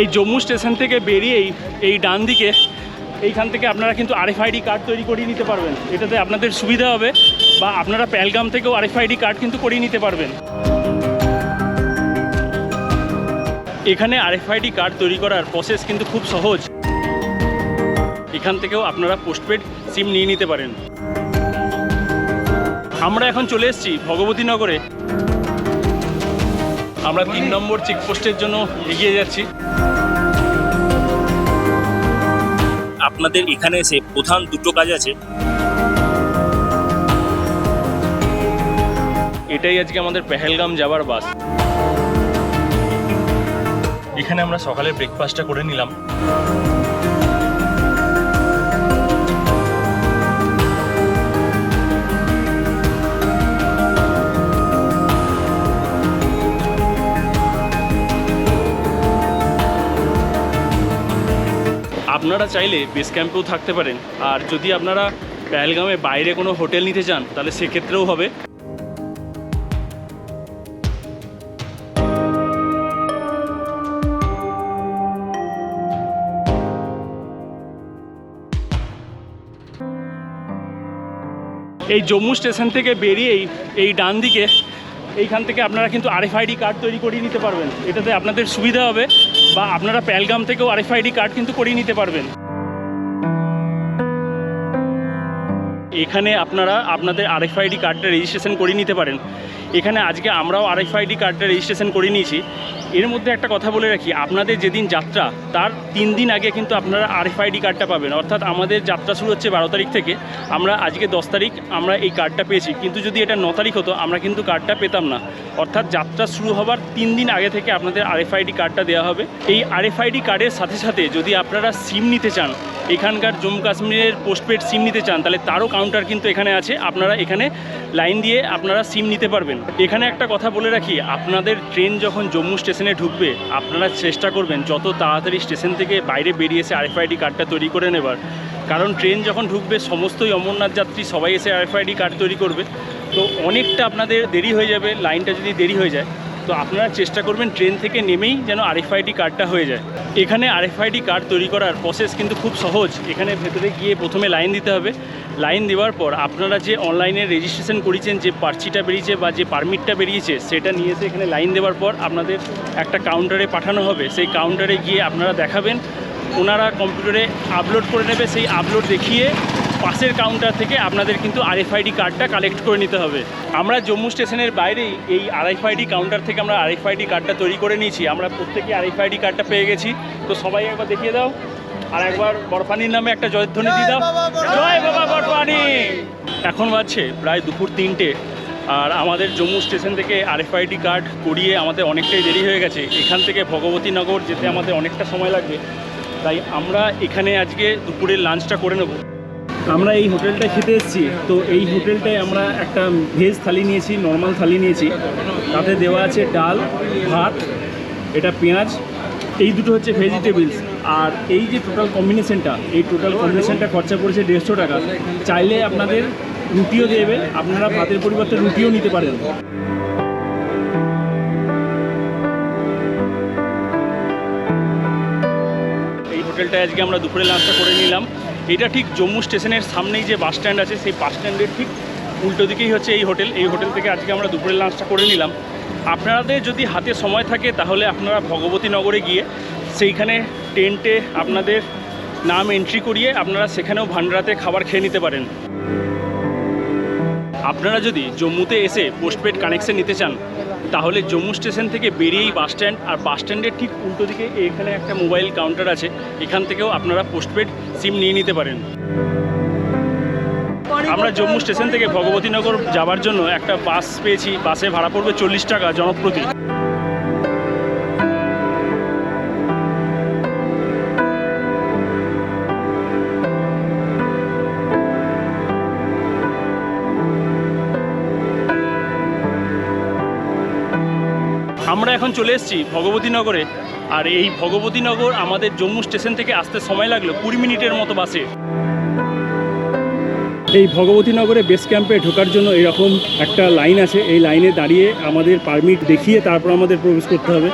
এই জম্মু স্টেশন থেকে বেরিয়েই এই ডান দিকে, এইখান থেকে আপনারা কিন্তু আরএফআইডি কার্ড তৈরি করিয়ে নিতে পারবেন। এটাতে আপনাদের সুবিধা হবে বা আপনারা প্যালগাম থেকেও আরএফআইডি কার্ড কিন্তু করিয়ে নিতে পারবেন। এখানে আরএফআইডি কার্ড তৈরি করার প্রসেস কিন্তু খুব সহজ। এখান থেকেও আপনারা পোস্টপেড সিম নিয়ে নিতে পারেন। আমরা এখন চলে এসেছি ভগবতীনগরে আমরা তিন নম্বর চেকপোস্টের জন্য এগিয়ে যাচ্ছি। আপনাদের এখানে এসে প্রধান দুটো কাজ আছে। এটাই আজকে আমাদের পেহেলগাম যাবার বাস। এখানে আমরা সকালে ব্রেকফাস্টটা করে নিলাম। আপনারা চাইলে বেস ক্যাম্পেও থাকতে পারেন। আর যদি আপনারা পেহেলগামে বাইরে কোনো হোটেল নিতে চান, তাহলে সেক্ষেত্রেও হবে। এই জম্মু স্টেশন থেকে বেরিয়েই এই ডান দিকে এইখান থেকে আপনারা কিন্তু আরএফআইডি কার্ড তৈরি করিয়ে নিতে পারবেন। এটাতে আপনাদের সুবিধা হবে। বা আপনারা প্যালগাম থেকেও আর আরএফআইডি কার্ড কিন্তু করিয়ে নিতে পারবেন। এখানে আপনারা আপনাদের আর আরএফআইডি কার্ডটা রেজিস্ট্রেশন করিয়ে নিতে পারেন। এখানে আজকে আমরাও আর এফ আরএফআইডি কার্ডটা রেজিস্ট্রেশন করে নিয়েছি। এর মধ্যে একটা কথা বলে রাখি, আপনাদের যেদিন যাত্রা, তার তিন দিন আগে কিন্তু আপনারা আর এফ আরএফআইডি কার্ডটা পাবেন। অর্থাৎ আমাদের যাত্রা শুরু হচ্ছে বারো তারিখ থেকে। আমরা আজকে দশ তারিখ আমরা এই কার্ডটা পেয়েছি। কিন্তু যদি এটা ন তারিখ হতো, আমরা কিন্তু কার্ডটা পেতাম না। অর্থাৎ যাত্রা শুরু হবার তিন দিন আগে থেকে আপনাদের আর এফ আরএফআইডি কার্ডটা দেওয়া হবে। এই আর এফ আরএফআইডি কার্ডের সাথে সাথে যদি আপনারা সিম নিতে চান, এখানকার জম্মু কাশ্মীরের পোস্টপেড সিম নিতে চান, তাহলে তারও কাউন্টার কিন্তু এখানে আছে। আপনারা এখানে লাইন দিয়ে আপনারা সিম নিতে পারবেন। এখানে একটা কথা বলে রাখি, আপনাদের ট্রেন যখন জম্মু স্টেশনে ঢুকবে, আপনারা চেষ্টা করবেন যত তাড়াতাড়ি স্টেশন থেকে বাইরে বেরিয়ে এসে আরএফআইডি কার্ডটা তৈরি করে নেবার। কারণ ট্রেন যখন ঢুকবে, সমস্তই অমরনাথ যাত্রী সবাই এসে আরএফআইডি কার্ড তৈরি করবে। তো অনেকটা আপনাদের দেরি হয়ে যাবে, লাইনটা যদি দেরি হয়ে যায়। তো আপনারা চেষ্টা করবেন ট্রেন থেকে নেমেই যেন আরএফআইডি কার্ডটা হয়ে যায়। এখানে আরএফআইডি কার্ড তৈরি করার প্রসেস কিন্তু খুব সহজ। এখানে ভেতরে গিয়ে প্রথমে লাইন দিতে হবে। লাইন দেওয়ার পর আপনারা যে অনলাইনে রেজিস্ট্রেশন করেছেন, যে পার্চিটা বেরিয়েছে বা যে পারমিটটা বেরিয়েছে, সেটা নিয়ে এসে এখানে লাইন দেওয়ার পর আপনাদের একটা কাউন্টারে পাঠানো হবে। সেই কাউন্টারে গিয়ে আপনারা দেখাবেন। ওনারা কম্পিউটারে আপলোড করে নেবে। সেই আপলোড দেখিয়ে পাশের কাউন্টার থেকে আপনাদের কিন্তু আরএফআইডি কার্ডটা কালেক্ট করে নিতে হবে। আমরা জম্মু স্টেশনের বাইরেই এই আরএফআইডি কাউন্টার থেকে আমরা আরএফআইডি কার্ডটা তৈরি করে নিয়েছি। আমরা প্রত্যেকে আরএফআইডি কার্ডটা পেয়ে গেছি। তো সবাই একবার দেখিয়ে দাও। আর একবার বরফানির নামে একটা জয়ধ্বনি দিয়ে দাও। জয় বাবা বরফানি! এখন বাজছে প্রায় দুপুর তিনটে। আর আমাদের জম্মু স্টেশন থেকে আরএফআইডি কার্ড করিয়ে আমাদের অনেকটাই দেরি হয়ে গেছে। এখান থেকে ভগবতীনগর যেতে আমাদের অনেকটা সময় লাগবে। তাই আমরা এখানে আজকে দুপুরের লাঞ্চটা করে নেব। আমরা এই হোটেলটা খেতে এসেছি। তো এই হোটেলটায় আমরা একটা ভেজ থালি নিয়েছি নর্মাল থালি নিয়েছি। তাতে দেওয়া আছে ডাল, ভাত, এটা পেঁয়াজ, এই দুটো হচ্ছে ভেজিটেবলস আর এই যে টোটাল কম্বিনেশনটা এই টোটাল কম্বিনেশনটা খরচা পড়েছে দেড়শো টাকা। চাইলে আপনাদের রুটিও দেবে আপনারা ভাতের পরিবর্তে রুটিও নিতে পারেন। এই হোটেলটায় আজকে আমরা দুপুরে লাঞ্চটা করে নিলাম। এটা ঠিক জম্মু স্টেশনের সামনেই যে বাস স্ট্যান্ড আছে, সেই বাস স্ট্যান্ডের ঠিক উল্টো দিকেই হচ্ছে এই হোটেল। এই হোটেল থেকে আজকে আমরা দুপুরের লাঞ্চটা করে নিলাম। আপনাদের যদি হাতে সময় থাকে, তাহলে আপনারা ভগবতী নগরে গিয়ে সেইখানে টেন্টে আপনাদের নাম এন্ট্রি করিয়ে আপনারা সেখানেও ভান্ডারাতে খাবার খেয়ে নিতে পারেন। আপনারা যদি জম্মুতে এসে পোস্টপেড কানেকশন নিতে চান তাহলে জম্মু স্টেশন থেকে বেরিয়েই বাস স্ট্যান্ড আর বাস স্ট্যান্ডের ঠিক উল্টো দিকে এখানে একটা মোবাইল কাউন্টার আছে এখান থেকেও আপনারা পোস্টপেড সিম নিয়ে নিতে পারেন। আমরা জম্মু স্টেশন থেকে ভগবতীনগর যাওয়ার জন্য একটা বাস পেয়েছি বাসে ভাড়া পড়বে চল্লিশ টাকা জনপ্রতি। আমরা এখন চলে এসেছি ভগবতীনগরে আর এই ভগবতীনগর আমাদের জম্মু স্টেশন থেকে আসতে সময় লাগল কুড়ি মিনিটের মতো বাসে। এই ভগবতীনগরে বেস ক্যাম্পে ঢোকার জন্য এরকম একটা লাইন আছে। এই লাইনে দাঁড়িয়ে আমাদের পারমিট দেখিয়ে তারপর আমাদের প্রবেশ করতে হবে।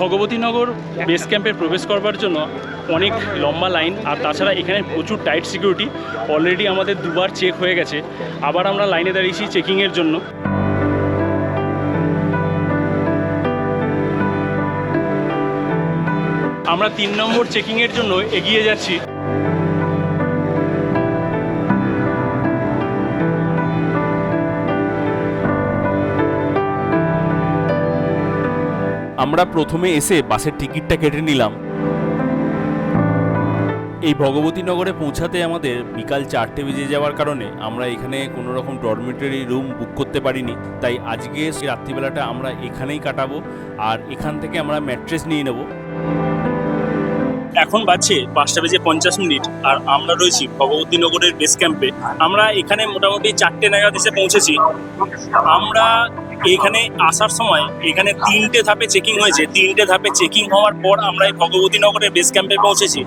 ভগবতীনগর বেস ক্যাম্পে প্রবেশ করবার জন্য অনেক লম্বা লাইন আর তাছাড়া এখানে প্রচুর টাইট সিকিউরিটি অলরেডি আমাদের দুবার চেক হয়ে গেছে। আবার আমরা লাইনে দাঁড়িয়েছি চেকিংয়ের জন্য। আমরা তিন নম্বর চেকিংয়ের জন্য এগিয়ে যাচ্ছি। আমরা প্রথমে এসে বাসের টিকিটটা কেটে নিলাম। এই ভগবতীনগরে পৌঁছাতে আমাদের বিকাল চারটে বেজে যাওয়ার কারণে আমরা এখানে কোনো রকম ডরমিটরি রুম বুক করতে পারিনি। তাই আজকে রাত্রিবেলাটা আমরা এখানেই কাটাবো আর এখান থেকে আমরা ম্যাট্রেস নিয়ে নেব। এখন বাজছে পাঁচটা বেজে পঞ্চাশ মিনিট আর আমরা রয়েছি ভগবতীনগরের বেস ক্যাম্পে আমরা এখানে মোটামুটি চারটে নাগাদ এসে পৌঁছেছি। আমরা এখানে আসার সময় এখানে তিনটে ধাপে চেকিং হয়েছে। তিনটে ধাপে চেকিং হওয়ার পর আমরা এই ভগবতী নগরের বেস ক্যাম্পে পৌঁছেছি।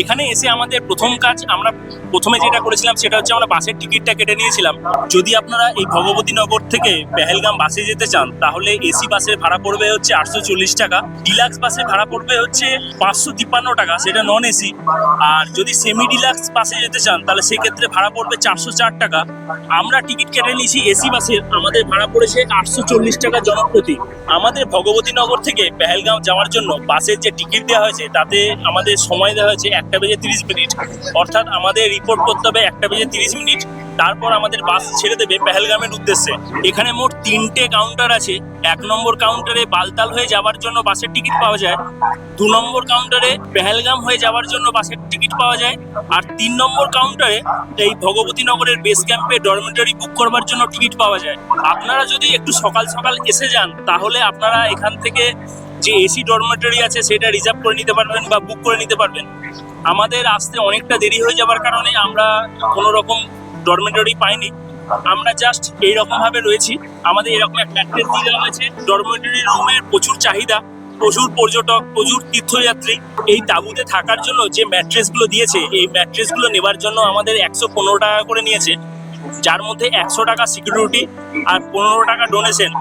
এখানে এসে আমাদের প্রথম কাজ আমরা প্রথমে যেটা করেছিলাম সেটা হচ্ছে আমরা বাসের টিকিটটা কেটে নিয়েছিলাম। যদি আপনারা এই ভগবতীনগর থেকে পেহেলগাম বাসে যেতে চান, তাহলে এসি বাসের ভাড়া পড়বে হচ্ছে আটশো চল্লিশ টাকা, ডিলাক্স বাসের ভাড়া পড়বে হচ্ছে পাঁচশো তিপ্পান্ন টাকা, সেটা নন এসি আর যদি সেমি ডিলাক্স বাসে যেতে চান, তাহলে সেক্ষেত্রে ভাড়া পড়বে চারশো চার টাকা। আমরা টিকিট কেটে নিয়েছি এসি বাসের আমাদের ভাড়া পড়েছে আটশো চল্লিশ টাকা জনপ্রতি। আমাদের ভগবতীনগর থেকে পেহেলগাঁও যাওয়ার জন্য বাসের যে টিকিট দেওয়া হয়েছে, তাতে আমাদের সময় দেওয়া হয়েছে একটা বেজে তিরিশ মিনিট। অর্থাৎ আমাদের রিপোর্ট করতে হবে একটা বেজে তিরিশ মিনিট। তারপর আমাদের বাস ছেড়ে দেবে পেহেলগামের উদ্দেশ্যে। এখানে মোট তিনটে কাউন্টার আছে। এক নম্বর কাউন্টারে বালতাল হয়ে যাওয়ার জন্য বাসের টিকিট পাওয়া যায়। দু নম্বর কাউন্টারে পেহেলগাম হয়ে যাওয়ার জন্য বাসের টিকিট পাওয়া যায়। আর তিন নম্বর কাউন্টারে এই ভগবতীনগরের বেস ক্যাম্পে ডরমিটরি বুক করবার জন্য টিকিট পাওয়া যায়। আপনারা যদি একটু সকাল সকাল এসে যান, তাহলে আপনারা এখান থেকে যে এসি ডরমিটরি আছে, সেটা রিজার্ভ করে নিতে পারবেন বা বুক করে নিতে পারবেন। আমাদের আসতে অনেকটা দেরি হয়ে যাবার কারণে আমরা কোনো রকম ডরমেটরি পাইনি। আমরা জাস্ট এইরকম ভাবে রয়েছি। আমাদের এরকম একটা অ্যাড্রেস দিয়ে দেওয়া হয়েছে। ডরমেটরি রুমের প্রচুর চাহিদা, প্রচুর পর্যটক, প্রচুর তীর্থযাত্রী। এই তাঁবুতে থাকার জন্য যে ম্যাট্রেসগুলো দিয়েছে, এই ম্যাট্রেসগুলো নেবার জন্য আমাদের একশো পনেরো টাকা করে নিয়েছে। যার মধ্যে একশো টাকা সিকিউরিটি আর পনেরো টাকা ডোনেশন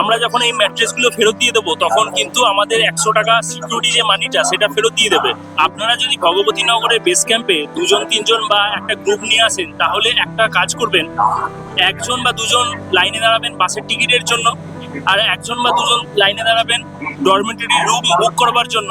আমরা যখন এই ম্যাট্রেসগুলো ফেরত দিয়ে দেবো, তখন কিন্তু আমাদের একশো টাকা সিকিউরিটি যে মানিটা সেটা ফেরত দিয়ে দেবে। আপনারা যদি ভগবতীনগরের বেস ক্যাম্পে দুজন, তিনজন বা একটা গ্রুপ নিয়ে আসেন, তাহলে একটা কাজ করবেন, একজন বা দুজন লাইনে দাঁড়াবেন বাসের টিকিটের জন্য, আর একজন বা দুজন লাইনে দাঁড়াবেন ডরমেটরি রুম বুক করবার জন্য।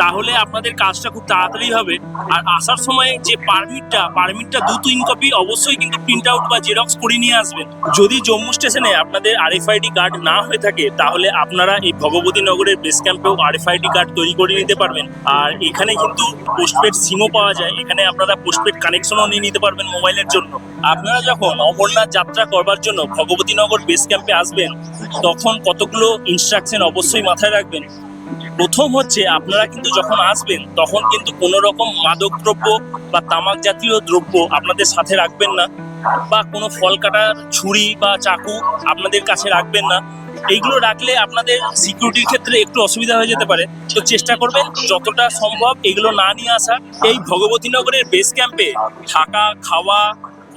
তাহলে আপনাদের কাজটা খুব তাড়াতাড়ি হবে। আর আসার সময় যে পারমিটটা পারমিটটা দু তিন কপি অবশ্যই কিন্তু প্রিন্ট আউট বা জেরক্স করে নিয়ে আসবেন। যদি জম্মু স্টেশনে আপনাদের আরএফআইডি কার্ড না হয়ে থাকে, তাহলে আপনারা এই ভগবতীনগরের বেস ক্যাম্পেও আরএফআইডি কার্ড তৈরি করে নিতে পারবেন। আর এখানে কিন্তু পোস্টপেড সিমও পাওয়া যায়। এখানে আপনারা পোস্টপেড কানেকশনও নিয়ে নিতে পারবেন মোবাইলের জন্য। আপনারা যখন অমরনাথ যাত্রা করবার জন্য ভগবতীনগর বেস ক্যাম্পে আসবেন, তখন কতগুলো ইনস্ট্রাকশন অবশ্যই মাথায় রাখবেন। প্রথম হচ্ছে আপনারা কিন্তু যখন আসবেন, তখন কিন্তু কোনো রকম মাদক দ্রব্য বা তামাক জাতীয় দ্রব্য আপনাদের সাথে রাখবেন না বা কোনো ফল কাটার ছুরি বা চাকু আপনাদের কাছে রাখবেন না। এইগুলো রাখলে আপনাদের সিকিউরিটির ক্ষেত্রে একটু অসুবিধা হয়ে যেতে পারে। তো চেষ্টা করবেন যতটা সম্ভব এগুলো না নিয়ে আসা। এই ভগবতীনগরের বেস ক্যাম্পে থাকা, খাওয়া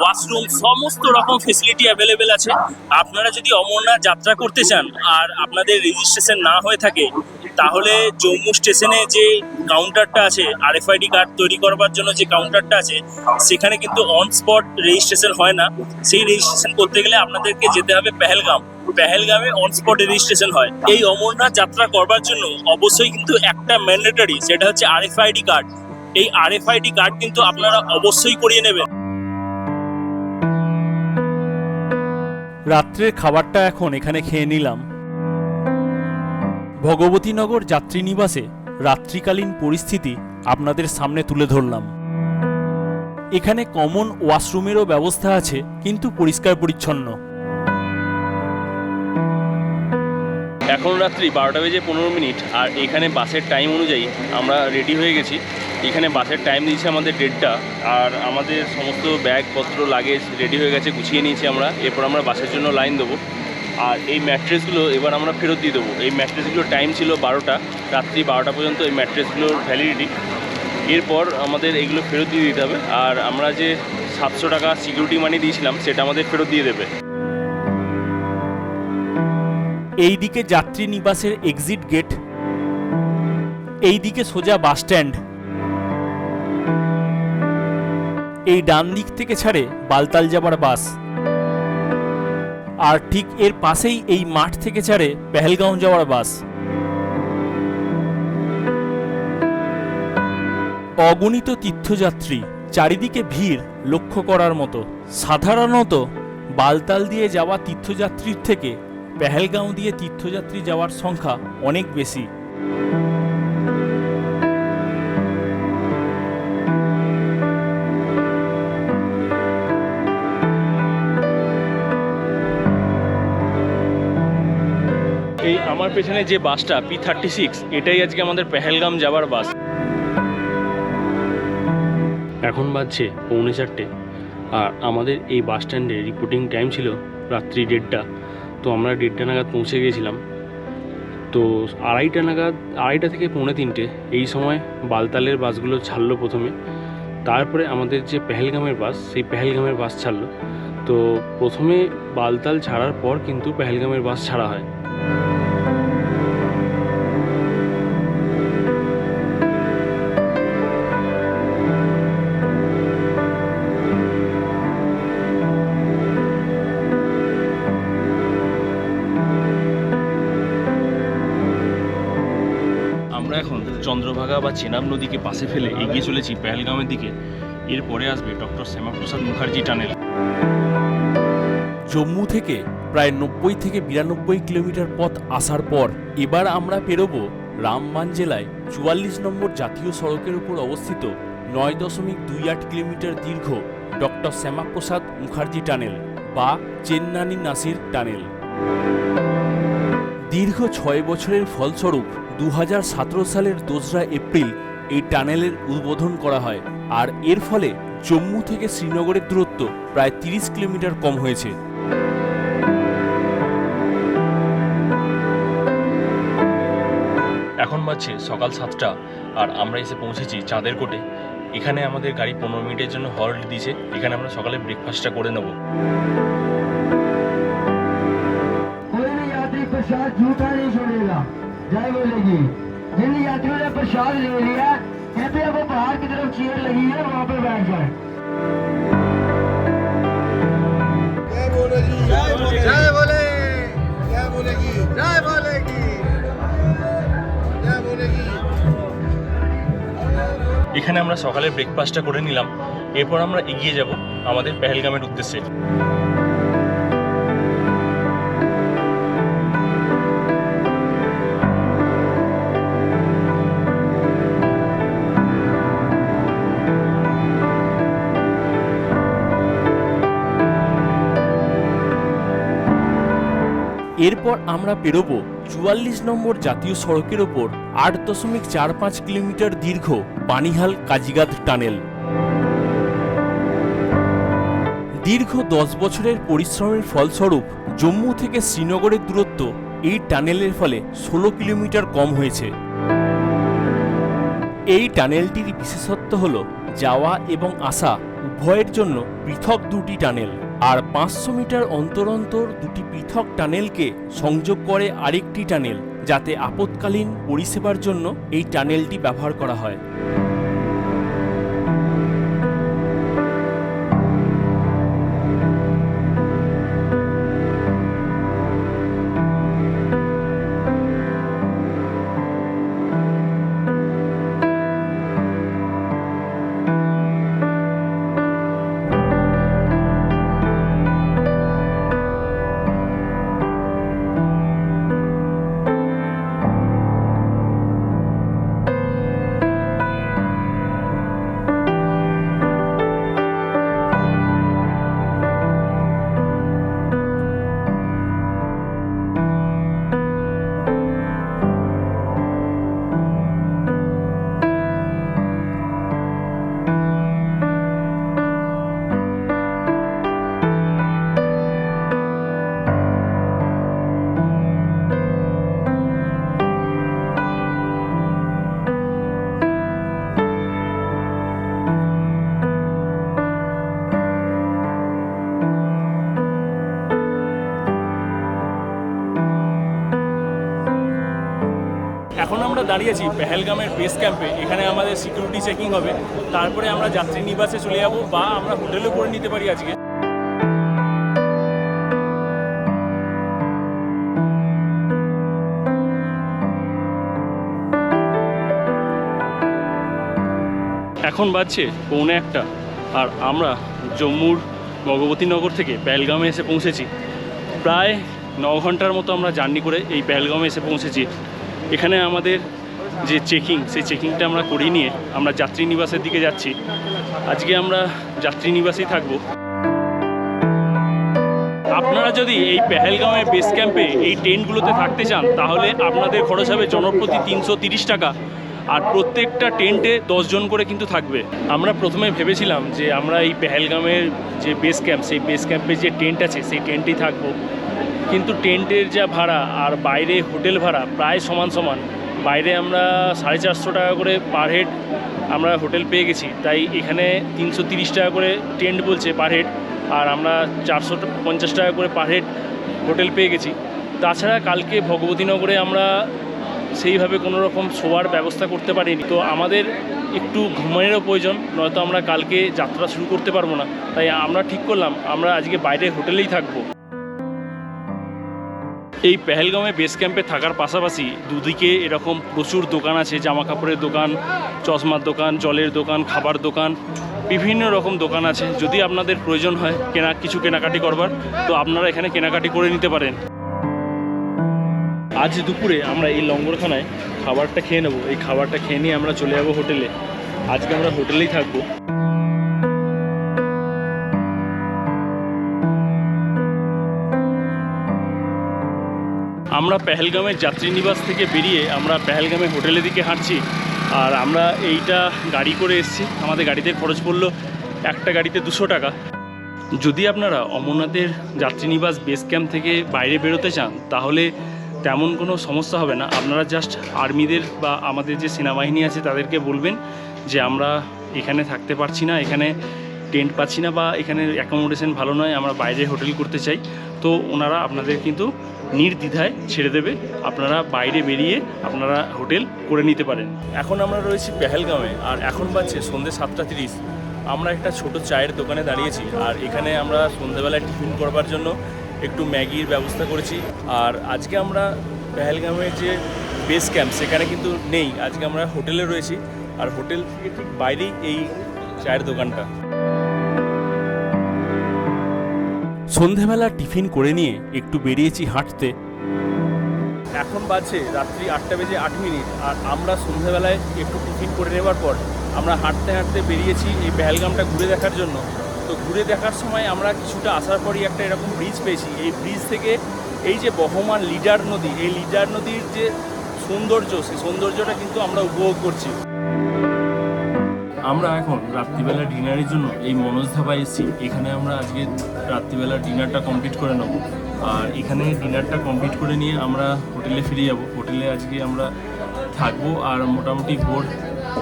ওয়াশরুম সমস্ত রকম ফেসিলিটি অ্যাভেলেবেল আছে। আপনারা যদি অমরনাথ যাত্রা করতে চান আর আপনাদের রেজিস্ট্রেশন না হয়ে থাকে, তাহলে জম্মু স্টেশনে যে কাউন্টারটা আছে আর আরএফআইডি কার্ড তৈরি করবার জন্য যে কাউন্টারটা আছে, সেখানে কিন্তু অন স্পট রেজিস্ট্রেশন হয় না। সেই রেজিস্ট্রেশন করতে গেলে আপনাদেরকে যেতে হবে পেহেলগাম। পেহেলগামে অন স্পট রেজিস্ট্রেশন হয়। এই অমরনাথ যাত্রা করবার জন্য অবশ্যই কিন্তু একটা ম্যান্ডেটরি সেটা হচ্ছে আরএফআইডি কার্ড এই আরএফআইডি কার্ড কিন্তু আপনারা অবশ্যই করিয়ে নেবেন। রাত্রের খাবারটা এখন এখানে খেয়ে নিলাম। ভগবতীনগর যাত্রী নিবাসে রাত্রিকালীন পরিস্থিতি আপনাদের সামনে তুলে ধরলাম। এখানে কমন ওয়াশরুমেরও ব্যবস্থা আছে, কিন্তু পরিষ্কার পরিচ্ছন্ন। এখন রাত্রি বারোটা বেজে পনেরো মিনিট, আর এখানে বাসের টাইম অনুযায়ী আমরা রেডি হয়ে গেছি। এখানে বাসের টাইম দিয়েছে আমাদের ডেটটা আর আমাদের সমস্ত ব্যাগপত্র লাগেজ রেডি হয়ে গেছে, গুছিয়ে নিয়েছি আমরা। এরপর আমরা বাসের জন্য লাইন দেবো। আর এই ম্যাট্রেসগুলো এবার আমরা ফেরত দিয়ে দেবো। এই ম্যাট্রেসগুলোর টাইম ছিল বারোটা, রাত্রি বারোটা পর্যন্ত এই ম্যাট্রেসগুলোর ভ্যালিডিটি এরপর আমাদের এগুলো ফেরত দিয়ে দিতে হবে। আর আমরা যে সাতশো টাকা সিকিউরিটি মানি দিয়েছিলাম, সেটা আমাদের ফেরত দিয়ে দেবে। এই দিকে যাত্রী নিবাসের এক্সিট গেট এই দিকে সোজা বাস স্ট্যান্ড এই ডান দিক থেকে ছাড়ে বালতাল যাবার বাস। আর ঠিক এর পাশেই এই মাঠ থেকে ছাড়ে পেহেলগাঁও যাওয়ার বাস। অগণিত তীর্থযাত্রী, চারিদিকে ভিড় লক্ষ্য করার মতো। সাধারণত বালতাল দিয়ে যাওয়া তীর্থযাত্রীর থেকে পেহেলগাঁও দিয়ে তীর্থযাত্রী যাওয়ার সংখ্যা অনেক বেশি। এই আমার পেছনে যে বাসটা পি থার্টি সিক্স এটাই আজকে আমাদের পেহেলগাম যাওয়ার বাস। এখন বাজছে পৌনে চারটে আর আমাদের এই বাস স্ট্যান্ডে রিপোর্টিং টাইম ছিল রাত্রি দেড়টা। তো আমরা দেড়টা নাগাদ পৌঁছে গিয়েছিলাম। তো আড়াইটা নাগাদ, আড়াইটা থেকে পৌনে তিনটে এই সময় বালতালের বাসগুলো ছাড়লো প্রথমে। তারপরে আমাদের যে পেহেলগামের বাস, সেই পেহেলগামের বাস ছাড়লো। তো প্রথমে বালতাল ছাড়ার পর কিন্তু পেহেলগামের বাস ছাড়া হয়। চন্দ্রভাগা বা চেনাব নদীকে পাশে ফেলে এগিয়ে চলেছি পেহেলগামের দিকে। এরপরে আসবে ডক্টর শ্যামাপ্রসাদ মুখার্জি টানেল। জম্মু থেকে প্রায় নব্বই থেকে বিরানব্বই কিলোমিটার পথ আসার পর এবার আমরা পেরোবো রামবান জেলায় চুয়াল্লিশ নম্বর জাতীয় সড়কের উপর অবস্থিত নয় দশমিক দুই আট কিলোমিটার দীর্ঘ ডক্টর শ্যামাপ্রসাদ মুখার্জি টানেল বা চেন্নানি নাসির টানেল। দীর্ঘ ছয় বছরের ফলস্বরূপ দু সালের দোসরা এপ্রিল এই টানেলের উদ্বোধন করা হয় আর এর ফলে জম্মু থেকে শ্রীনগরের দূরত্ব প্রায় তিরিশ কিলোমিটার কম হয়েছে এখন বাজছে সকাল সাতটা আর আমরা এসে পৌঁছেছি চাঁদের কোটে এখানে আমাদের গাড়ি পনেরো মিনিটের জন্য হল্ট দিয়েছে এখানে আমরা সকালে ব্রেকফাস্টটা করে নেবো कोई भी यात्री प्रसाद झूठा नहीं छोड़ेगा जय बोलेगी जिन यात्रियों ने प्रसाद ले लिया कहते हैं वो बाहर की तरफ चेयर लगी है वहाँ पे बैठ जाए जय बोलेगी जय बोले जय बोले जय बोलेगी जय बोलेगी जय बोलेगी এখানে আমরা সকালে ব্রেকফাস্টটা করে নিলাম এরপর আমরা এগিয়ে যাব আমাদের পেহেলগামের উদ্দেশ্যে এরপর আমরা পেরোবো চুয়াল্লিশ নম্বর জাতীয় সড়কের ওপর, আট দশমিক চার পাঁচ কিলোমিটার দীর্ঘ বানিহাল কাজিগাদ টানেল। দীর্ঘ দশ বছরের পরিশ্রমের ফলস্বরূপ জম্মু থেকে শ্রীনগরের দূরত্ব এই টানেলের ফলে ষোলো কিলোমিটার কম হয়েছে। এই টানেলটির বিশেষত্ব হল যাওয়া এবং আসা উভয়ের জন্য পৃথক দুটি টানেল। আর পাঁচশো মিটার অন্তর অন্তর দুটি পৃথক টানেলকে সংযোগ করে আরেকটি টানেল, যাতে আপৎকালীন পরিষেবার জন্য এই টানেলটি ব্যবহার করা হয়। এখন আমরা দাঁড়িয়েছি পেহেলগামের বেস ক্যাম্পে এখানে আমাদের সিকিউরিটি চেকিং হবে। তারপরে আমরা যাত্রী নিবাসে চলে যাব বা আমরা হোটেলও করে নিতে পারি আজকে। এখন বাজছে পৌনে একটা আর আমরা জম্মুর ভগবতীনগর থেকে পেহেলগামে এসে পৌঁছেছি। প্রায় ন ঘণ্টার মতো আমরা জার্নি করে এই পেহেলগামে এসে পৌঁছেছি। এখানে আমাদের যে চেকিং, সেই চেকিংটা আমরা করিয়ে নিয়ে আমরা যাত্রী নিবাসের দিকে যাচ্ছি। আজকে আমরা যাত্রী নিবাসেই থাকব। আপনারা যদি এই পেহেলগাঁওয়ে বেস ক্যাম্পে এই টেন্টগুলোতে থাকতে চান, তাহলে আপনাদের খরচ হবে জনপ্রতি তিনশো টাকা। আর প্রত্যেকটা টেন্টে জন করে কিন্তু থাকবে। আমরা প্রথমে ভেবেছিলাম যে আমরা এই পেহেলগামের যে বেস ক্যাম্প সেই বেস ক্যাম্পে যে টেন্ট আছে, সেই টেন্টেই থাকব। কিন্তু টেন্টের যা ভাড়া আর বাইরে হোটেল ভাড়া প্রায় সমান সমান। বাইরে আমরা সাড়ে চারশো টাকা করে পার হেড আমরা হোটেল পেয়ে গেছি। তাই এখানে তিনশো তিরিশ টাকা করে টেন্ট বলছে পার হেড আর আমরা চারশো পঞ্চাশ টাকা করে পার হেড হোটেল পেয়ে গেছি। তাছাড়া কালকে ভগবতীনগরে আমরা সেইভাবে কোনো রকম শোয়ার ব্যবস্থা করতে পারিনি। তো আমাদের একটু ঘুমানোরও প্রয়োজন, নয়তো আমরা কালকে যাত্রা শুরু করতে পারব না। তাই আমরা ঠিক করলাম, আমরা আজকে বাইরে হোটেলেই থাকব। এই পেহেলগামে বেস ক্যাম্পে থাকার পাশাপাশি দুদিকে এরকম প্রচুর দোকান আছে জামা কাপড়ের দোকান, চশমার দোকান, জলের দোকান, খাবার দোকান, বিভিন্ন রকম দোকান আছে। যদি আপনাদের প্রয়োজন হয় কেনা, কিছু কেনাকাটি করবার, তো আপনারা এখানে কেনাকাটি করে নিতে পারেন। আজ দুপুরে আমরা এই লঙ্গরখানায় খাবারটা খেয়ে নেব। এই খাবারটা খেয়ে নিয়ে আমরা চলে যাব হোটেলে। আজকে আমরা হোটেলেই থাকব। আমরা পেহেলগামের যাত্রী নিবাস থেকে বেরিয়ে আমরা পেহেলগামে হোটেলের দিকে হাঁটছি আর আমরা এইটা গাড়ি করে এসেছি। আমাদের গাড়িতে খরচ পড়ল একটা গাড়িতে দুশো টাকা। যদি আপনারা অমরনাথের যাত্রী নিবাস বেস ক্যাম্প থেকে বাইরে বেরোতে চান, তাহলে তেমন কোনো সমস্যা হবে না। আপনারা জাস্ট আর্মিদের বা আমাদের যে সেনাবাহিনী আছে, তাদেরকে বলবেন যে আমরা এখানে থাকতে পারছি না। এখানে টেন্ট পাচ্ছি না বা এখানে অ্যাকোমোডেশন ভালো নয়, আমরা বাইরে হোটেল করতে চাই, তো ওনারা আপনাদের কিন্তু নির্দ্বিধায় ছেড়ে দেবে। আপনারা বাইরে বেরিয়ে আপনারা হোটেল করে নিতে পারেন। এখন আমরা রয়েছি পেহেলগাঁওয়ে, আর এখন বাজছে সন্ধ্যে সাতটা তিরিশ। আমরা একটা ছোট চায়ের দোকানে দাঁড়িয়েছি, আর এখানে আমরা সন্ধ্যেবেলায় টিফিন করবার জন্য একটু ম্যাগির ব্যবস্থা করেছি। আর আজকে আমরা পেহেলগামের যে বেস ক্যাম্প, সেখানে কিন্তু নেই। আজকে আমরা হোটেলে রয়েছি, আর হোটেল থেকে ঠিক বাইরেই এই চায়ের দোকানটা। সন্ধেবেলা টিফিন করে নিয়ে একটু বেরিয়েছি হাঁটতে। এখন বাজছে রাত্রি আটটা বেজে আট মিনিট, আর আমরা সন্ধ্যাবেলায় একটু টিফিন করে নেবার পর আমরা হাঁটতে হাঁটতে বেরিয়েছি এই পেহেলগামটা ঘুরে দেখার জন্য। তো ঘুরে দেখার সময় আমরা কিছুটা আসার পরই একটা এরকম ব্রিজ পেয়েছি। এই ব্রিজ থেকে এই যে বহমান লিডার নদী, এই লিডার নদীর যে সৌন্দর্য, সেই সৌন্দর্যটা কিন্তু আমরা উপভোগ করছি। আমরা এখন রাত্রিবেলা ডিনারের জন্য এই মনোজ ধাবা এসেছি। এখানে আমরা আজকে রাত্রিবেলা ডিনারটা কমপ্লিট করে নেব। আর এখানে ডিনারটা কমপ্লিট করে নিয়ে আমরা হোটেলে ফিরে যাব। হোটেলে আজকে আমরা থাকব আর মোটামুটি ভোর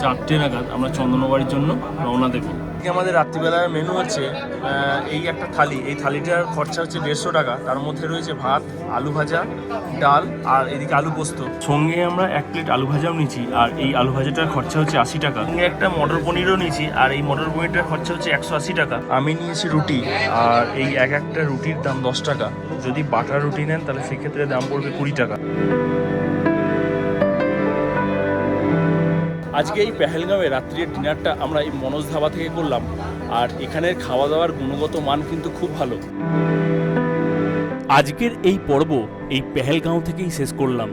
চারটে নাগাদ আমরা চন্দনবাড়ির জন্য রওনা দেবো। আজকে আমাদের রাত্রিবেলার মেনু হচ্ছে এই একটা থালি। এই থালিটার খরচা হচ্ছে দেড়শো টাকা। তার মধ্যে রয়েছে ভাত, আলু ভাজা, ডাল আর এদিকে আলু পোস্ত। সঙ্গে আমরা এক প্লেট আলু ভাজাও নিয়েছি আর এই আলু ভাজাটার খরচা হচ্ছে আশি টাকা। সঙ্গে একটা মটর পনিরও নিয়েছি আর এই মটর পনিরটার খরচা হচ্ছে একশো আশি টাকা। আমি নিয়েছি রুটি আর এই এক একটা রুটির দাম দশ টাকা। যদি বাটার রুটি নেন তাহলে সেক্ষেত্রে দাম পড়বে কুড়ি টাকা। আজকে এই পেহেলগাঁওয়ে রাত্রির ডিনারটা আমরা এই মনোজ ধাবা থেকে করলাম, আর এখানের খাওয়া দাওয়ার গুণগত মান কিন্তু খুব ভালো। আজকের এই পর্ব এই পেহেলগাঁও থেকেই শেষ করলাম।